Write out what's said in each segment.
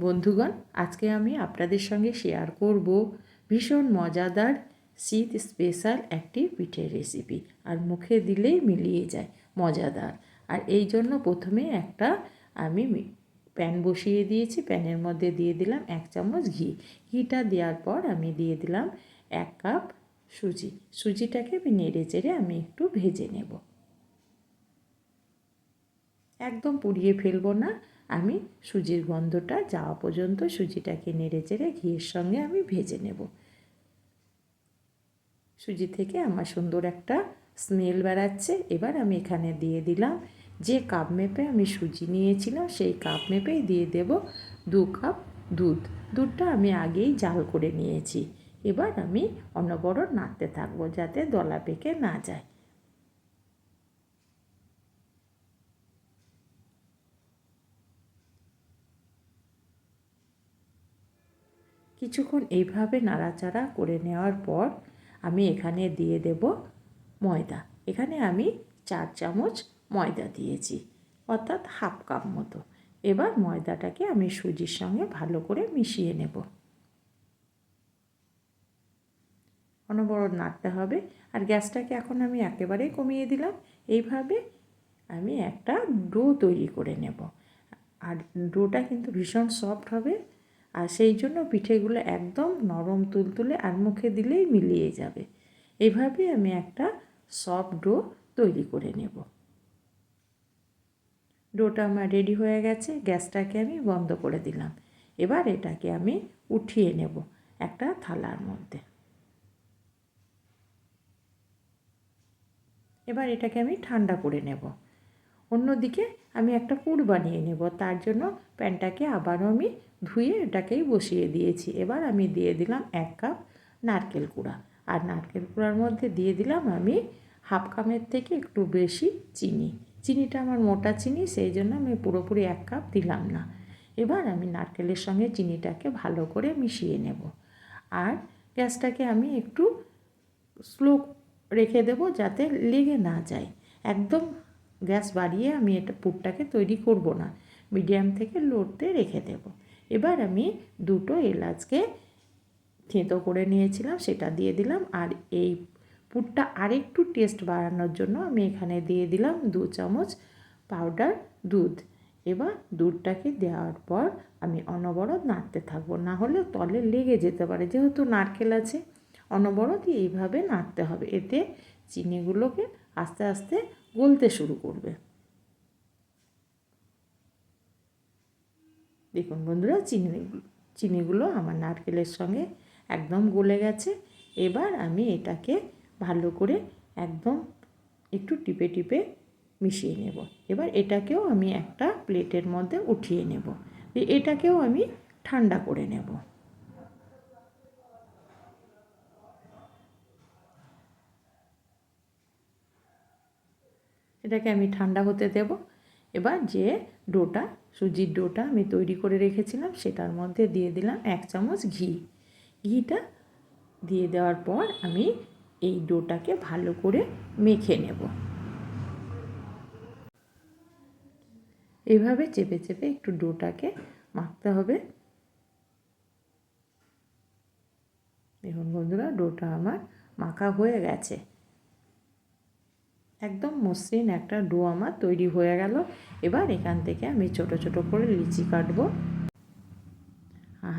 বন্ধুগণ, আজকে আমি আপনাদের সঙ্গে শেয়ার করব ভীষণ মজাদার শীত স্পেশাল একটি পিঠের রেসিপি আর মুখে দিলেই মিলিয়ে যায়, মজাদার। আর এই জন্য প্রথমে একটা আমি প্যান বসিয়ে দিয়েছি, প্যানের মধ্যে দিয়ে দিলাম এক চামচ ঘি। ঘিটা দেওয়ার পর আমি দিয়ে দিলাম এক কাপ সুজি। সুজিটাকে আমি নেড়ে চেড়ে আমি একটু ভেজে নেব। একদম পুড়িয়ে ফেলব না। আমি সুজির গন্ধটা যাওয়া পর্যন্ত সুজিটাকে নেড়ে চেড়ে ঘিয়ের সঙ্গে আমি ভেজে নেব। সুজি থেকে আমার সুন্দর একটা স্মেল বেড়াচ্ছে। এবার আমি এখানে দিয়ে দিলাম যে কাপ মেপে আমি সুজি নিয়েছিলাম, সেই কাপ মেপেই দিয়ে দেব দু কাপ দুধ। দুধটা আমি আগেই জাল করে নিয়েছি। এবার আমি অনবরত নাড়তে থাকব যাতে দলা পেকে না যায়। কিছুক্ষণ এইভাবে নাড়াচাড়া করে নেওয়ার পর আমি এখানে দিয়ে দেব ময়দা। এখানে আমি চার চামচ ময়দা দিয়েছি, অর্থাৎ হাফ কাপ মতো। এবার ময়দাটাকে আমি সুজির সঙ্গে ভালো করে মিশিয়ে নেব। অনবরত নাড়তে হবে। আর গ্যাসটাকে এখন আমি একেবারেই কমিয়ে দিলাম। এইভাবে আমি একটা ডো তৈরি করে নেব। আর ডোটা কিন্তু ভীষণ সফট হবে। আর সেই জন্য পিঠেগুলো একদম নরম তুলতুলে আর মুখে দিলেই মিলিয়ে যাবে। এইভাবে আমি একটা সফট ডো তৈরি করে নেব। ডোটা আমার রেডি হয়ে গেছে, গ্যাসটাকে আমি বন্ধ করে দিলাম। এবার এটাকে আমি উঠিয়ে নেব একটা থালার মধ্যে। এবার এটাকে আমি ঠান্ডা করে নেব। অন্যদিকে আমি একটা পুর বানিয়ে নেব। তার জন্য প্যানটাকে আবারও আমি ধুয়ে এটাকেই বসিয়ে দিয়েছি। এবার আমি দিয়ে দিলাম এক কাপ নারকেল কুড়া। আর নারকেল কুড়ার মধ্যে দিয়ে দিলাম আমি হাফ কাপের থেকে একটু বেশি চিনি। চিনিটা আমার মোটা চিনি, সেই জন্য আমি পুরোপুরি এক কাপ দিলাম না। এবার আমি নারকেলের সঙ্গে চিনিটাকে ভালো করে মিশিয়ে নেব। আর গ্যাসটাকে আমি একটু স্লো রেখে দেবো যাতে লেগে না যায়। একদম গ্যাস বাড়িয়ে আমি এটা পুরটাকে তৈরি করব না। মিডিয়াম থেকে লোতে রেখে দেব। এবার আমি দুটো এলাচকে থেঁতো করে নিয়েছিলাম, সেটা দিয়ে দিলাম আর এই পুরটা আরেকটু টেস্ট বাড়ানোর জন্য আমি এখানে দিয়ে দিলাম দু চামচ পাউডার দুধ। এবার দুধটাকে দেওয়ার পর আমি অনবরত নাড়তে থাকব। না হলে তলে লেগে যেতে পারে, যেহেতু নারকেল আছে। অনবরত এইভাবে নাড়তে হবে। এতে চিনিগুলোকে আস্তে আস্তে গলতে শুরু করবে। দেখুন বন্ধুরা, চিনি, চিনিগুলো আমার নারকেলের সঙ্গে একদম গলে গেছে। এবার আমি এটাকে ভালো করে একদম একটু টিপে টিপে মিশিয়ে নেব। এবার এটাকেও আমি একটা প্লেটের মধ্যে উঠিয়ে নেব। এটাকেও আমি ঠান্ডা করে নেব। এটাকে আমি ঠান্ডা হতে দেব। এবার যে ডোটা, সুজির ডোটা আমি তৈরি করে রেখেছিলাম, সেটার মধ্যে দিয়ে দিলাম এক চামচ ঘি। ঘিটা দিয়ে দেওয়ার পর আমি এই ডোটাকে ভালো করে মেখে নেব। এভাবে চেপে চেপে একটু ডোটাকে মাখতে হবে। দেখুন বন্ধুরা, ডোটা আমার মাখা হয়ে গেছে। একদম মসৃণ একটা ডো আমার তৈরি হয়ে গেল। এবার এখান থেকে আমি ছোট ছোট করে লিচি কাটবো।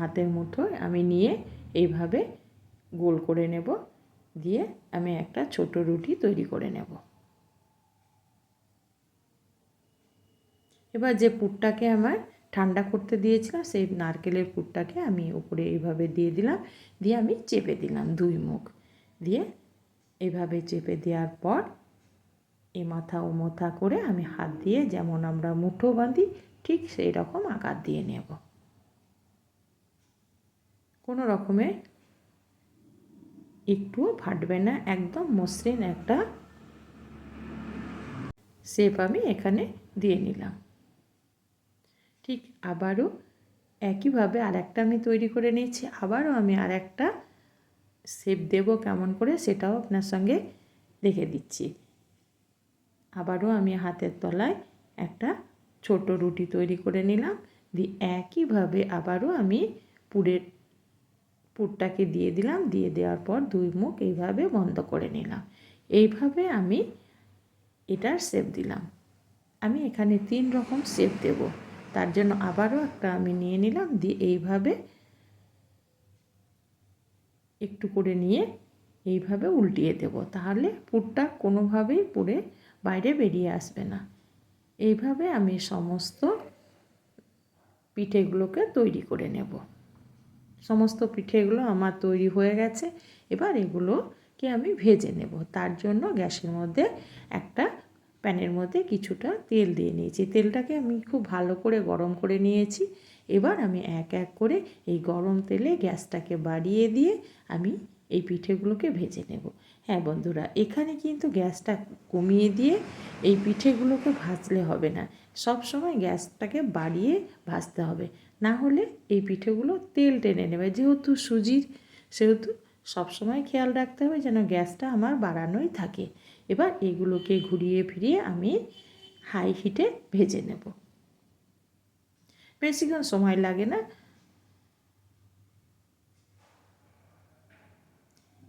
হাতের মুঠোয় আমি নিয়ে এইভাবে গোল করে নেব। দিয়ে আমি একটা ছোট রুটি তৈরি করে নেব। এবার যে পুরটাকে আমার ঠান্ডা করতে দিয়েছিলাম, সেই নারকেলের পুরটাকে আমি উপরে এইভাবে দিয়ে দিলাম। দিয়ে আমি চেপে দিলাম দুই মুখ। দিয়ে এইভাবে চেপে দেওয়ার পর এ মাথা ও মাথা করে আমি হাত দিয়ে যেমন আমরা মুঠো বাঁধি, ঠিক সেই রকম আকার দিয়ে নেব। কোনো রকমে একটুও ফাটবে না, একদম মসৃণ একটা শেপ আমি এখানে দিয়ে নিলাম। ঠিক আবারও একইভাবে আর একটা আমি তৈরি করে নিয়েছি, আবারও আমি আর একটা শেপ দেবো কেমন করে সেটাও আপনার সঙ্গে দেখে দিচ্ছি। আবারও আমি হাতের তলায় একটা ছোট রুটি তৈরি করে নিলাম। দিয়ে একইভাবে আবারও আমি পুরের পুরটাকে দিয়ে দিলাম। দিয়ে দেওয়ার পর দুই মুখ এইভাবে বন্ধ করে নিলাম। এইভাবে আমি এটার শেপ দিলাম। আমি এখানে তিন রকম শেপ দেব। তার জন্য আবারও একটা আমি নিয়ে নিলাম। দিয়ে এইভাবে একটু করে নিয়ে এইভাবে উল্টিয়ে দেব। তাহলে পুরটা কোনোভাবেই পুরে বাইরে বেরিয়ে আসবে না। এইভাবে আমি সমস্ত পিঠেগুলোকে তৈরি করে নেব। সমস্ত পিঠেগুলো আমার তৈরি হয়ে গেছে। এবার এগুলোকে আমি ভেজে নেব। তার জন্য গ্যাসের মধ্যে একটা প্যানের মধ্যে কিছুটা তেল দিয়ে নিয়েছি। তেলটাকে আমি খুব ভালো করে গরম করে নিয়েছি। এবার আমি এক এক করে এই গরম তেলে গ্যাসটাকে বাড়িয়ে দিয়ে আমি এই পিঠেগুলোকে ভেজে নেব। হ্যাঁ বন্ধুরা, এখানে কিন্তু গ্যাসটা কমিয়ে দিয়ে এই পিঠেগুলোকে ভাজলে হবে না। সব সময় গ্যাসটাকে বাড়িয়ে ভাজতে হবে। না হলে এই পিঠেগুলো তেল টেনে নেবে। যেহেতু সুজির, সেহেতু সবসময় খেয়াল রাখতে হবে যেন গ্যাসটা আমার বাড়ানোই থাকে। এবার এগুলোকে ঘুরিয়ে ফিরিয়ে আমি হাই হিটে ভেজে নেব। বেশিক্ষণ সময় লাগে না।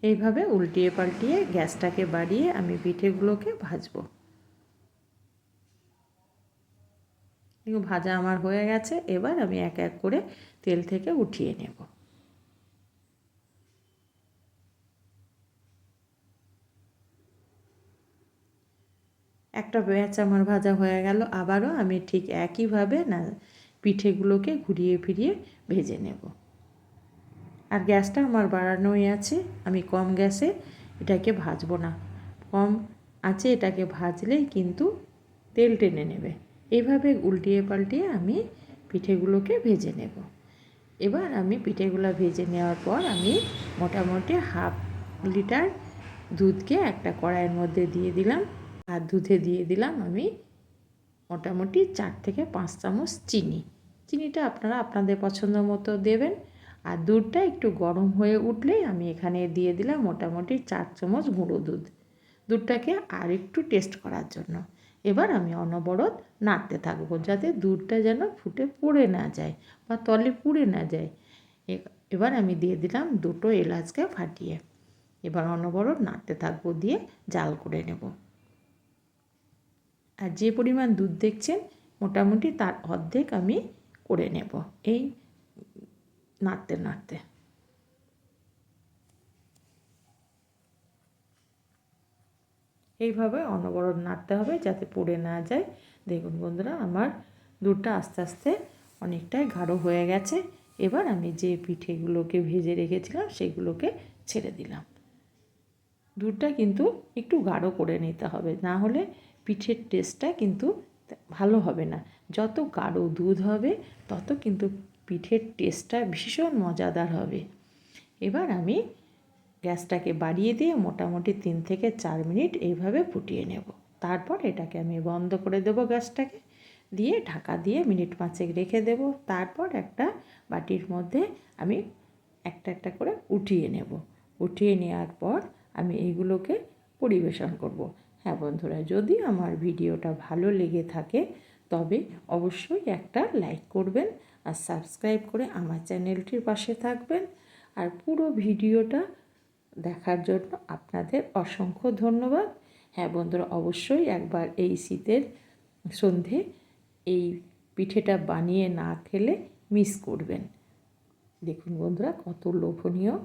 এইভাবে উল্টিয়ে পাল্টিয়ে গ্যাসটাকে বাড়িয়ে আমি পিঠেগুলোকে ভাজবো। ভাজা আমার হয়ে গেছে, এবার আমি এক এক করে তেল থেকে উঠিয়ে নেব। একটা ব্যাচ আমার ভাজা হয়ে গেল, আবারও আমি ঠিক একইভাবে না, পিঠেগুলোকে ঘুরিয়ে ফিরিয়ে ভেজে নেব। আর গ্যাসটা আমার বাড়ানোই আছে। আমি কম গ্যাসে এটাকে ভাজবো না। কম আছে এটাকে ভাজলেই কিন্তু তেল টেনে নেবে। এইভাবে উল্টিয়ে পাল্টিয়ে আমি পিঠেগুলোকে ভেজে নেব। এবার আমি পিঠেগুলো ভেজে নেওয়ার পর আমি মোটামুটি হাফ লিটার দুধকে একটা কড়াইয়ের মধ্যে দিয়ে দিলাম। আর দুধে দিয়ে দিলাম আমি মোটামুটি চার থেকে পাঁচ চামচ চিনি। চিনিটা আপনারা আপনাদের পছন্দ মতো দেবেন। আর দুধটা একটু গরম হয়ে উঠলেই আমি এখানে দিয়ে দিলাম মোটামুটি চার চামচ গুঁড়ো দুধ। দুধটাকে আর একটু টেস্ট করার জন্য। এবার আমি অনবরত নাড়তে থাকব যাতে দুধটা যেন ফুটে পড়ে না যায় বা তলে পুড়ে না যায়। এবার আমি দিয়ে দিলাম দুটো এলাচকে ফাটিয়ে। এবার অনবরত নাড়তে থাকব দিয়ে জাল করে নেব। আর যে পরিমাণ দুধ দেখছেন, মোটামুটি তার অর্ধেক আমি করে নেব। এই নাড়তে নাড়তে। এইভাবে অনবরত নাড়তে হবে যাতে পড়ে না যায়। দেখুন বন্ধুরা, আমার দুধটা আস্তে আস্তে অনেকটাই গাঢ় হয়ে গেছে। এবার আমি যে পিঠেগুলোকে ভেজে রেখেছিলাম, সেগুলোকে ছেড়ে দিলাম। দুধটা কিন্তু একটু গাঢ় করে নিতে হবে, না হলে পিঠের টেস্টটা কিন্তু ভালো হবে না। যত গাঢ় দুধ হবে, তত কিন্তু পিঠের টেস্টটা ভীষণ মজাদার হবে। এবার আমি গ্যাসটাকে বাড়িয়ে দিয়ে মোটামুটি তিন থেকে চার মিনিট এইভাবে ফুটিয়ে নেব। তারপর এটাকে আমি বন্ধ করে দেব গ্যাসটাকে। দিয়ে ঢাকা দিয়ে মিনিট পাঁচেক রেখে দেব। তারপর একটা বাটির মধ্যে আমি একটা একটা করে উঠিয়ে নেব। উঠিয়ে নেওয়ার পর আমি এইগুলোকে পরিবেশন করব। হ্যাঁ বন্ধুরা, যদি আমার ভিডিওটা ভালো লেগে থাকে তবে অবশ্যই একটা লাইক করবেন আর সাবস্ক্রাইব করে আমার চ্যানেলটির পাশে থাকবেন। আর পুরো ভিডিওটা দেখার জন্য আপনাদের অসংখ্য ধন্যবাদ। হ্যাঁ বন্ধুরা, অবশ্যই একবার এই শীতের সন্ধে এই পিঠেটা বানিয়ে না খেলে মিস করবেন। দেখুন বন্ধুরা, কত লোভনীয়।